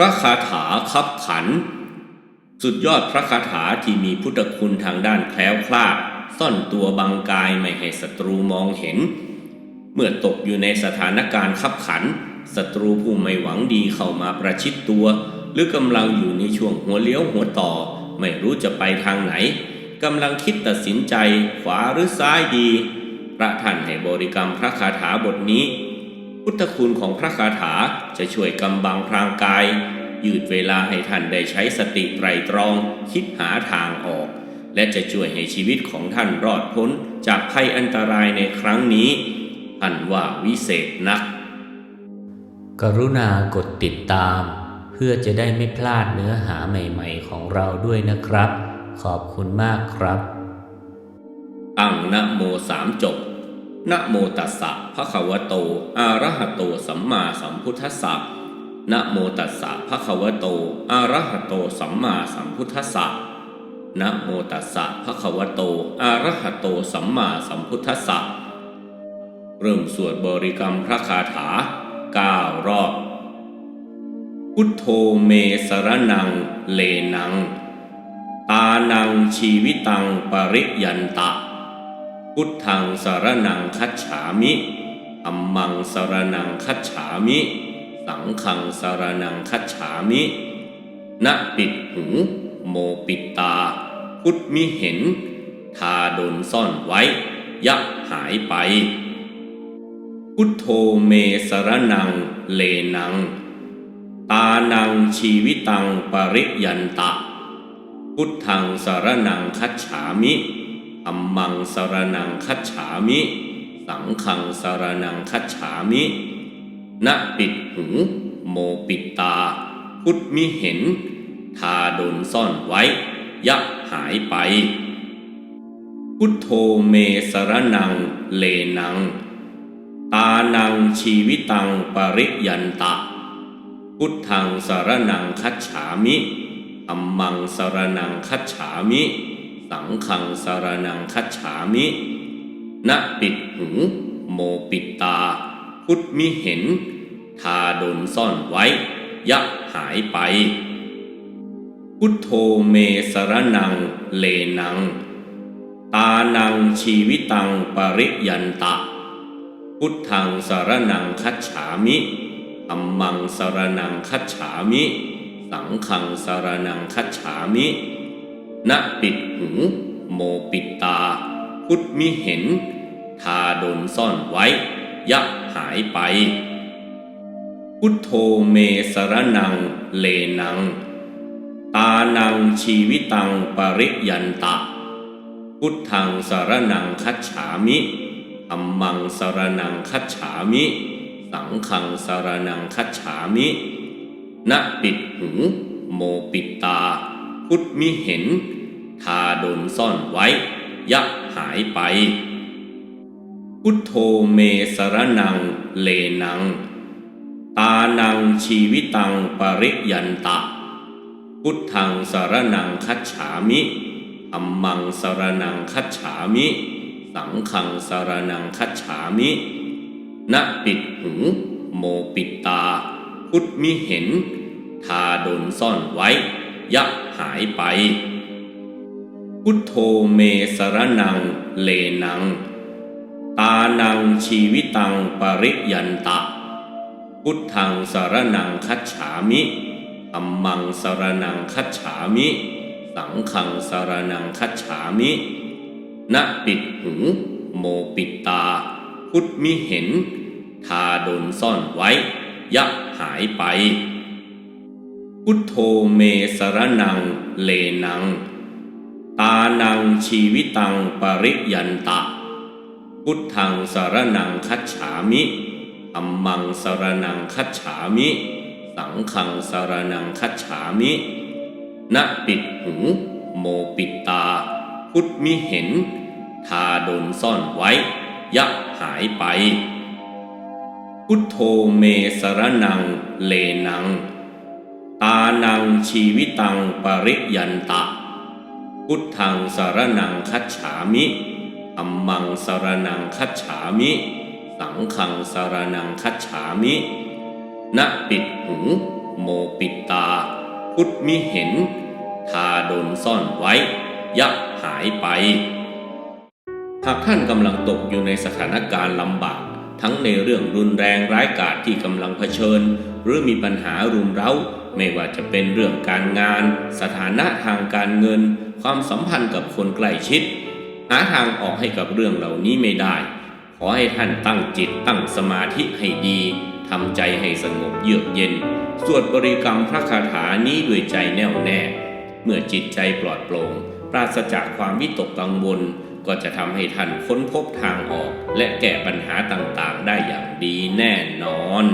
พระคาถาคับขัน สุดยอดพระคาถาที่มีพุทธคุณทางด้านแคล้วคลาด ซ่อนตัวบังกายไม่ให้ศัตรูมองเห็น เมื่อตกอยู่ในสถานการณ์ขับขันศัตรูผู้ไม่หวังดีเข้ามาประชิดตัว หรือกำลังอยู่ในช่วงหัวเลี้ยวหัวต่อ ไม่รู้จะไปทางไหนกำลังคิดตัดสินใจขวาหรือซ้ายดี พระท่านให้บริกรรมพระคาถาบทนี้ พุทธคุณของพระคาถาจะช่วยกำบังพรางกาย ยืดเวลาให้ท่านได้ใช้สติไตรตรอง คิดหาทางออก และจะช่วยให้ชีวิตของท่านรอดพ้น จากภัยอันตรายในครั้งนี้ท่านว่าวิเศษนัก กรุณากดติดตาม เพื่อจะได้ไม่พลาดเนื้อหาใหม่ๆของเราด้วยนะครับ ขอบคุณมากครับตั้งนะโมสามจบ นะโมตัสสะภะคะวะโต อะระหะโต สัมมาสัมพุทธัสสะนะโมตัสสะภะคะวะโต อะระหะโต สัมมาสัมพุทธัสสะนะโมตัสสะภะคะวะโต อะระหะโต สัมมาสัมพุทธัสสะเริ่มสวดบริกรรมพระคาถาเก้ารอบ พุทโธเมสรนัง เลนัง ตานังชีวิตังปริยันตะ พุทธังสารนังคัจฉามิอัมมังสารนังคัจฉามิ สังขังสารนังคัจฉามิณปิดหู โมปิดตา พุทธมิเห็น ทาดนซ่อนไว้ยักหายไป พุทโธเมสารนัง เลนัง ตานังชีวิตังปริยันตะ พุทธังสารนังคัจฉามิ อัมมังสารนังคัจฉามิ สังขังสารนังคัจฉามิณปิดหู โมปิดตา พุทธมิเห็น ทาดนซ่อนไว้ยักหายไป พุทโธเมสรนัง เลนัง ตานังชีวิตังปริยันตะ พุทธังสารนังคัจฉามิอัมมังสารนังคัจฉามิ สังขังสารนังคัจฉามิณปิดหู โมปิดตา พุทธมิเห็น ทาดนซ่อนไว้ยักหายไป พุทโธเมสรนัง เลนัง ตานังชีวิตังปริยันตะ พุทธังสารนังคัจฉามิอัมมังสารนังคัจฉามิ สังขังสารนังคัจฉามิ ณปิดหู โมปิดตา พุทธมิเห็น ทาดนซ่อนไว้ ยักหายไป พุทโธเมสรนัง เลนัง ตานังชีวิตังปริยันตะ พุทธังสารนังคัจฉามิอัมมังสารนังคัจฉามิ สังขังสารนังคัจฉามิณปิดหู โมปิดตา พุทธมิเห็น ทาดนซ่อนไว้ ยักหายไป พุทโธเมสรนัง เลนัง ตานังชีวิตังปริยันตะ พุทธังสารนังคัจฉามิอัมมังสารนังคัจฉามิ สังขังสารนังคัจฉามิณปิดหู โมปิดตา พุทธมิเห็น ทาดนซ่อนไว้ ยัก หายไป พุทโธเมสรนังเลนัง ตานังชีวิตังปริยันตะ พุทธังสรนังคัจฉามิอัมมังสรนังคัจฉามิ สังขังสรนังคัจฉามิณปิดหู โมปิดตา พุทธมิเห็น ทาดนซ่อนไว้ยักหายไป พุทโธเมสรนังเลนัง ตานังชีวิตังปริยันตะ พุทธังสรนังคัจฉามิอัมมังสรนังคัจฉามิ สังขังสรนังคัจฉามิณปิดหู โมปิดตา พุทธมิเห็น ทาโดนซ่อนไว้ยักหายไป พุทโธเมสรนังเลนัง นังชีวิตังปริยันตะ พุทธังสารนังคัจฉามิอัมมังสารนังคัจฉามิ สังขังสารนังคัจฉามิณปิดหู โมปิดตา พุทธมิเห็น ทาโดนซ่อนไว้ ยักหายไป หากท่านกำลังตกอยู่ในสถานการณ์ลำบากทั้งในเรื่องรุนแรงร้ายกาจที่กำลังเผชิญ หรือมีปัญหารุมเร้า ไม่ว่าจะเป็นเรื่องการงาน สถานะทางการเงิน ความสัมพันธ์กับคนใกล้ชิด หาทางออกให้กับเรื่องเหล่านี้ไม่ได้ ขอให้ท่านตั้งจิตตั้งสมาธิให้ดีทำใจให้สงบเยือกเย็น สวดบริกรรมพระคาถานี้ด้วยใจแน่วแน่ เมื่อจิตใจปลอดโปร่งปราศจากความวิตกกังวลก็จะทำให้ท่านค้นพบทางออก และแก้ปัญหาต่างๆ ได้อย่างดีแน่นอน